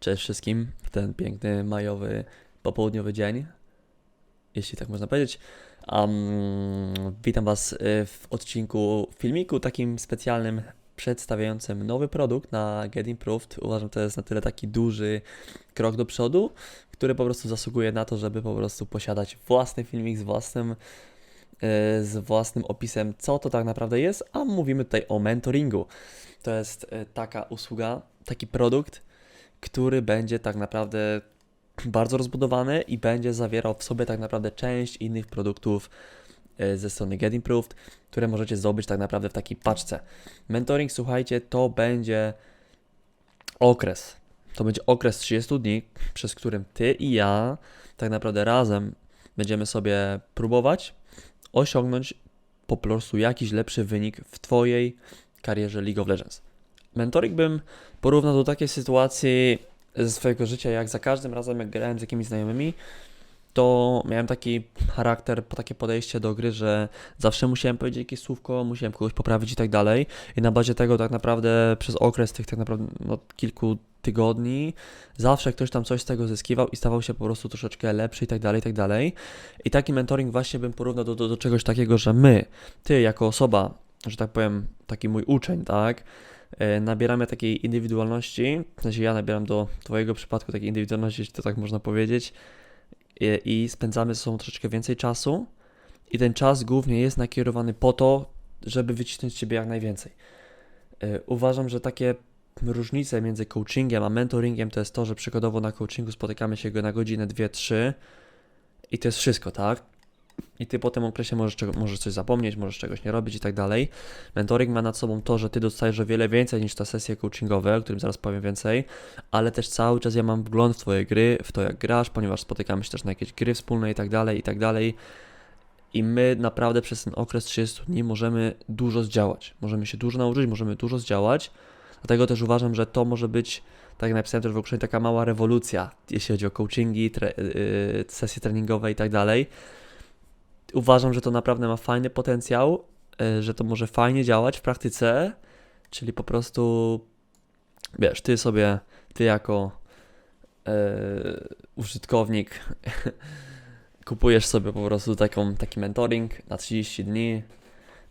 Cześć wszystkim w ten piękny majowy popołudniowy dzień, jeśli tak można powiedzieć. Um, witam Was y, w odcinku filmiku takim specjalnym przedstawiającym nowy produkt na Get Improved. Uważam, że to jest na tyle taki duży krok do przodu, który po prostu zasługuje na to, żeby po prostu posiadać własny filmik z własnym, y, z własnym opisem, co to tak naprawdę jest, a mówimy tutaj o mentoringu. To jest y, taka usługa, taki produkt, który będzie tak naprawdę bardzo rozbudowany i będzie zawierał w sobie tak naprawdę część innych produktów e, ze strony Get Improved, które możecie zdobyć tak naprawdę w takiej paczce. Mentoring, słuchajcie, to będzie okres. To będzie okres 30 dni, przez którym ty i ja tak naprawdę razem będziemy sobie próbować osiągnąć po prostu jakiś lepszy wynik w twojej karierze League of Legends. Mentoring bym porównał do takiej sytuacji ze swojego życia, jak za każdym razem, jak grałem z jakimiś znajomymi, to miałem taki charakter, takie podejście do gry, że zawsze musiałem powiedzieć jakieś słówko, musiałem kogoś poprawić i tak dalej. I na bazie tego tak naprawdę przez okres tych tak naprawdę no, kilku tygodni zawsze ktoś tam coś z tego zyskiwał i stawał się po prostu troszeczkę lepszy i tak dalej, i tak dalej. I taki mentoring właśnie bym porównał do, do, do czegoś takiego, że my, ty jako osoba, że tak powiem, taki mój uczeń, tak, nabieramy takiej indywidualności, w sensie ja nabieram do Twojego przypadku takiej indywidualności, jeśli to tak można powiedzieć, i, i spędzamy ze sobą troszeczkę więcej czasu i ten czas głównie jest nakierowany po to, żeby wycisnąć z Ciebie jak najwięcej. E, Uważam, że takie różnice między coachingiem a mentoringiem to jest to, że przykładowo na coachingu spotykamy się go na godzinę, dwie, trzy i to jest wszystko, tak? I ty po tym okresie możesz, możesz coś zapomnieć, możesz czegoś nie robić i tak dalej. Mentoring ma nad sobą to, że ty dostajesz o wiele więcej niż te sesje coachingowe, o którym zaraz powiem więcej, ale też cały czas ja mam wgląd w twoje gry, w to jak grasz, ponieważ spotykamy się też na jakieś gry wspólne i tak dalej, i tak dalej. I my naprawdę przez ten okres 30 dni możemy dużo zdziałać. Możemy się dużo nauczyć, możemy dużo zdziałać. Dlatego też uważam, że to może być, tak jak napisałem też w ogóle, taka mała rewolucja, jeśli chodzi o coachingi, tre, yy, sesje treningowe i tak dalej uważam, że to naprawdę ma fajny potencjał, e, że to może fajnie działać w praktyce, czyli po prostu wiesz, ty sobie, ty jako e, użytkownik kupujesz sobie po prostu taką, taki mentoring na 30 dni.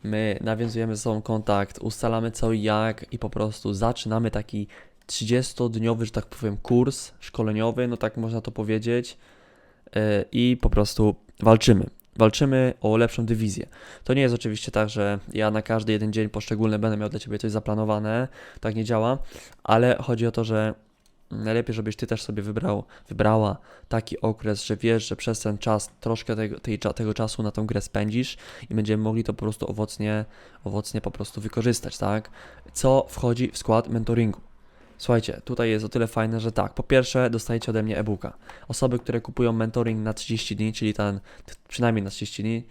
My nawiązujemy ze sobą kontakt, ustalamy co i jak i po prostu zaczynamy taki 30-dniowy, że tak powiem, kurs szkoleniowy, no tak można to powiedzieć. E, I po prostu walczymy walczymy o lepszą dywizję. To nie jest oczywiście tak, że ja na każdy jeden dzień poszczególny będę miał dla Ciebie coś zaplanowane, tak nie działa, ale chodzi o to, że najlepiej, żebyś Ty też sobie wybrał, wybrała taki okres, że wiesz, że przez ten czas troszkę tego, tej, tego czasu na tą grę spędzisz i będziemy mogli to po prostu owocnie, owocnie po prostu wykorzystać, tak? Co wchodzi w skład mentoringu? Słuchajcie, tutaj jest o tyle fajne, że tak, po pierwsze dostajecie ode mnie e-booka. Osoby, które kupują mentoring na 30 dni, czyli ten przynajmniej na 30 dni,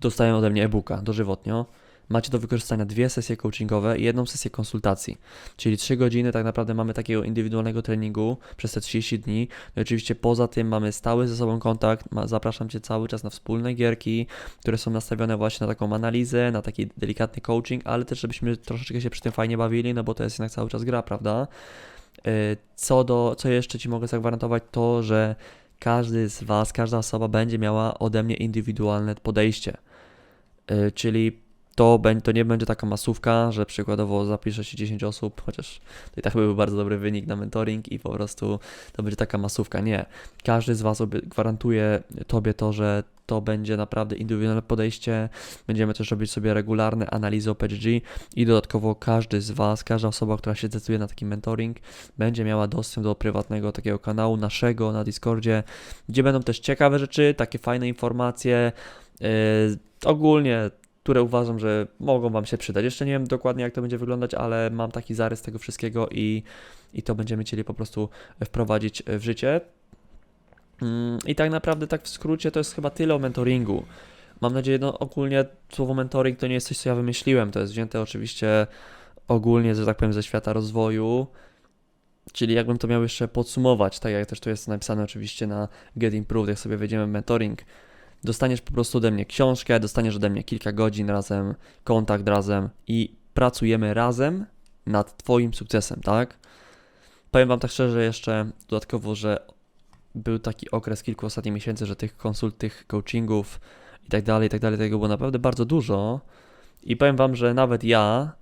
dostają ode mnie e-booka dożywotnio. Macie do wykorzystania dwie sesje coachingowe i jedną sesję konsultacji, czyli 3 godziny tak naprawdę mamy takiego indywidualnego treningu przez te 30 dni. No oczywiście poza tym mamy stały ze sobą kontakt, zapraszam Cię cały czas na wspólne gierki, które są nastawione właśnie na taką analizę, na taki delikatny coaching, ale też żebyśmy troszeczkę się przy tym fajnie bawili, no bo to jest jednak cały czas gra, prawda? Yy, Co do, co jeszcze Ci mogę zagwarantować, to, że każdy z Was, każda osoba będzie miała ode mnie indywidualne podejście. Yy, Czyli to, to nie będzie taka masówka, że przykładowo zapisze się 10 osób, chociaż to i tak byłby bardzo dobry wynik na mentoring i po prostu to będzie taka masówka. Nie. Każdy z Was gwarantuje Tobie to, że to będzie naprawdę indywidualne podejście. Będziemy też robić sobie regularne analizy OPG i dodatkowo każdy z Was, każda osoba, która się zdecyduje na taki mentoring, będzie miała dostęp do prywatnego takiego kanału naszego na Discordzie, gdzie będą też ciekawe rzeczy, takie fajne informacje. Yy, ogólnie które uważam, że mogą Wam się przydać. Jeszcze nie wiem dokładnie, jak to będzie wyglądać, ale mam taki zarys tego wszystkiego i, i to będziemy chcieli po prostu wprowadzić w życie. Mm, I tak naprawdę, tak w skrócie, to jest chyba tyle o mentoringu. Mam nadzieję, no ogólnie słowo mentoring to nie jest coś, co ja wymyśliłem, to jest wzięte oczywiście ogólnie, że tak powiem, ze świata rozwoju. Czyli jakbym to miał jeszcze podsumować, tak jak też tu jest napisane oczywiście na Get Improved, jak sobie wejdziemy mentoring, dostaniesz po prostu ode mnie książkę, dostaniesz ode mnie kilka godzin razem, kontakt razem i pracujemy razem nad Twoim sukcesem, tak? powiem wam tak szczerze jeszcze dodatkowo, że był taki okres kilku ostatnich miesięcy, że tych konsult, tych coachingów i tak dalej, i tak dalej, tego było naprawdę bardzo dużo. I powiem wam, że nawet ja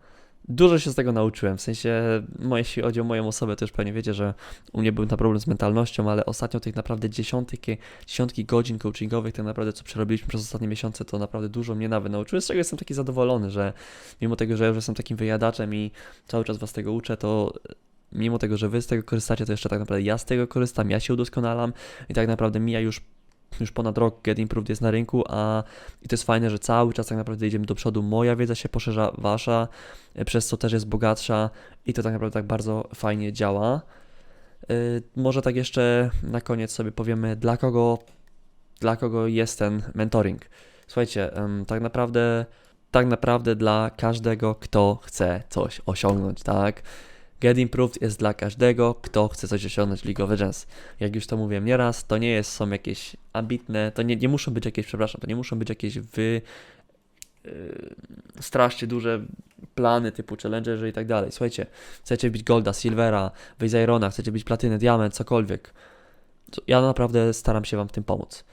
dużo się z tego nauczyłem. W sensie, jeśli chodzi o moją osobę, to już pewnie wiecie, że u mnie był na problem z mentalnością, ale ostatnio tych naprawdę dziesiątki, dziesiątki godzin coachingowych, tak naprawdę co przerobiliśmy przez ostatnie miesiące, to naprawdę dużo mnie nawet nauczyło, z czego jestem taki zadowolony, że mimo tego, że ja już jestem takim wyjadaczem i cały czas was tego uczę, to mimo tego, że wy z tego korzystacie, to jeszcze tak naprawdę ja z tego korzystam, ja się udoskonalam i tak naprawdę mija już już ponad rok Get Improved jest na rynku, a i to jest fajne, że cały czas tak naprawdę idziemy do przodu. Moja wiedza się poszerza, wasza, e, przez co też jest bogatsza i to tak naprawdę tak bardzo fajnie działa. Yy, może tak jeszcze na koniec sobie powiemy, dla kogo, dla kogo jest ten mentoring. Słuchajcie, tak naprawdę, tak naprawdę dla każdego, kto chce coś osiągnąć, tak? Get Improved jest dla każdego, kto chce coś osiągnąć w League of Legends. Jak już to mówiłem nieraz, to nie jest, są jakieś ambitne, to nie, nie muszą być jakieś, przepraszam, to nie muszą być jakieś wy yy, strasznie duże plany typu challengerzy i tak dalej. Słuchajcie, chcecie być Golda, Silvera, wyjść z Irona, chcecie być Platynę, Diament, cokolwiek. Ja naprawdę staram się Wam w tym pomóc.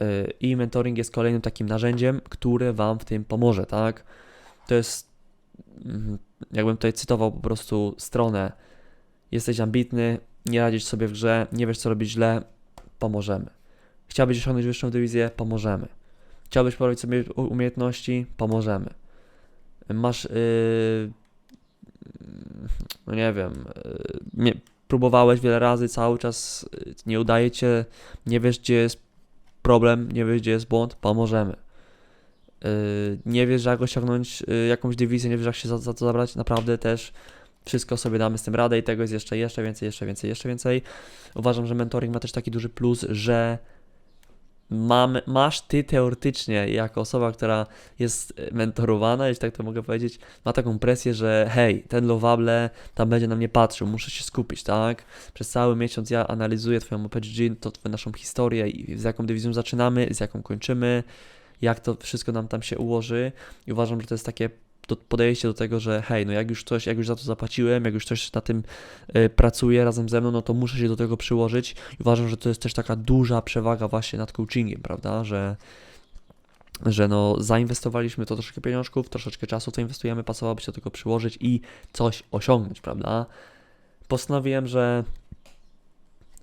Yy, I mentoring jest kolejnym takim narzędziem, które Wam w tym pomoże, tak? To jest, mm, jakbym tutaj cytował po prostu stronę, jesteś ambitny, nie radzisz sobie w grze, nie wiesz co robić źle, pomożemy. Chciałbyś osiągnąć wyższą dywizję, pomożemy. Chciałbyś porobić sobie umiejętności, pomożemy. Masz, yy, no nie wiem, yy, nie, próbowałeś wiele razy, cały czas yy, nie udaje cię, nie wiesz gdzie jest problem, nie wiesz gdzie jest błąd, pomożemy. Yy, nie wiesz jak osiągnąć yy, jakąś dywizję, nie wiesz jak się za, za to zabrać, naprawdę też wszystko sobie damy z tym radę i tego jest jeszcze, jeszcze więcej, jeszcze więcej, jeszcze więcej. Uważam, że mentoring ma też taki duży plus, że mam, masz ty teoretycznie, jako osoba, która jest mentorowana, jeśli tak to mogę powiedzieć, ma taką presję, że hej, ten Lovable tam będzie na mnie patrzył, muszę się skupić, tak? Przez cały miesiąc ja analizuję Twoją OPG, to naszą historię i z jaką dywizją zaczynamy, z jaką kończymy, jak to wszystko nam tam się ułoży. I uważam, że to jest takie podejście do tego, że hej, no jak już coś, jak już za to zapłaciłem, jak już coś na tym y, pracuje razem ze mną, no to muszę się do tego przyłożyć. I uważam, że to jest też taka duża przewaga właśnie nad coachingiem, prawda, że że no zainwestowaliśmy to troszeczkę pieniążków, troszeczkę czasu to inwestujemy, pasowałoby się do tego przyłożyć i coś osiągnąć, prawda. Postanowiłem, że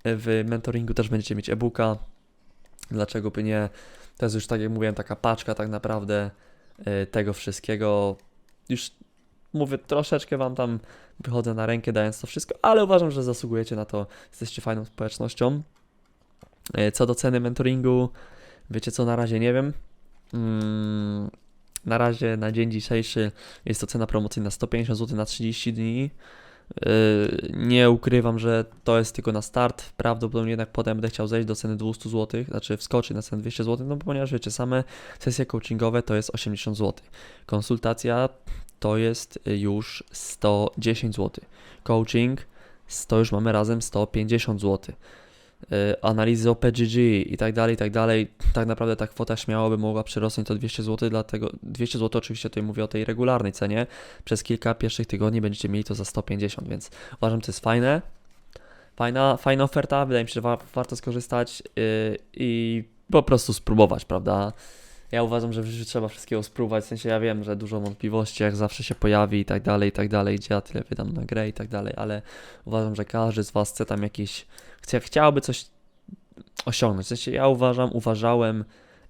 w mentoringu też będziecie mieć e-booka, dlaczego by nie, to jest już tak jak mówiłem, taka paczka tak naprawdę y, tego wszystkiego, już mówię, troszeczkę Wam tam wychodzę na rękę dając to wszystko, ale uważam, że zasługujecie na to, jesteście fajną społecznością. Y, Co do ceny mentoringu, wiecie co, na razie nie wiem. Mm, Na razie, na dzień dzisiejszy jest to cena promocyjna 150 zł na 30 dni. Yy, Nie ukrywam, że to jest tylko na start. Prawdopodobnie jednak potem będę chciał zejść do ceny 200 zł, znaczy wskoczyć na cenę 200 zł, no ponieważ wiecie, same sesje coachingowe to jest 80 zł. Konsultacja to jest już 110 zł. Coaching to już mamy razem 150 zł. Yy, Analizy OPGG i tak dalej, i tak dalej. Tak naprawdę ta kwota śmiało by mogła przyrosnąć to 200 zł, dlatego 200 zł oczywiście tutaj mówię o tej regularnej cenie. Przez kilka pierwszych tygodni będziecie mieli to za 150, więc uważam, to jest fajne. Fajna, fajna oferta, wydaje mi się, że wa- warto skorzystać yy, i po prostu spróbować, prawda? Ja uważam, że w życiu trzeba wszystkiego spróbować, w sensie ja wiem, że dużo wątpliwości jak zawsze się pojawi i tak dalej, i tak dalej, gdzie ja tyle wydam na grę i tak dalej, ale uważam, że każdy z Was chce tam jakiś, chce, chciałby coś osiągnąć. W sensie ja uważam, uważałem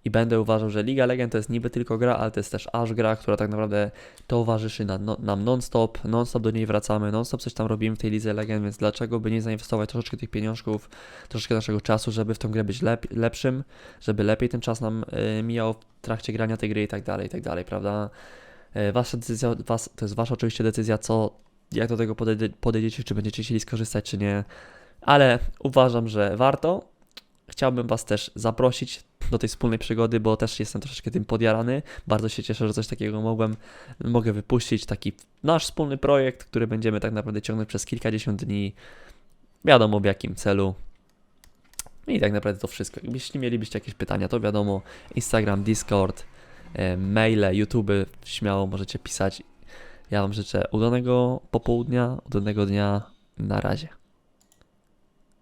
i będę uważał, że Liga Legend to jest niby tylko gra, ale to jest też aż gra, która tak naprawdę towarzyszy na, no, nam non-stop, non-stop do niej wracamy, non-stop coś tam robimy w tej Lidze Legend, więc dlaczego by nie zainwestować troszeczkę tych pieniążków, troszeczkę naszego czasu, żeby w tą grę być lep lepszym, żeby lepiej ten czas nam y, mijał w trakcie grania tej gry i tak dalej, i tak dalej, prawda? Y, wasza decyzja, was, to jest wasza oczywiście decyzja, co, jak do tego podejdzie, podejdziecie, czy będziecie chcieli skorzystać, czy nie, ale uważam, że warto. Chciałbym Was też zaprosić do tej wspólnej przygody, bo też jestem troszeczkę tym podjarany. Bardzo się cieszę, że coś takiego mogłem, mogę wypuścić. Taki nasz wspólny projekt, który będziemy tak naprawdę ciągnąć przez kilkadziesiąt dni. Wiadomo w jakim celu. I tak naprawdę to wszystko. Jeśli mielibyście jakieś pytania, to wiadomo, Instagram, Discord, e, maile, YouTube, śmiało możecie pisać. Ja Wam życzę udanego popołudnia, udanego dnia. Na razie.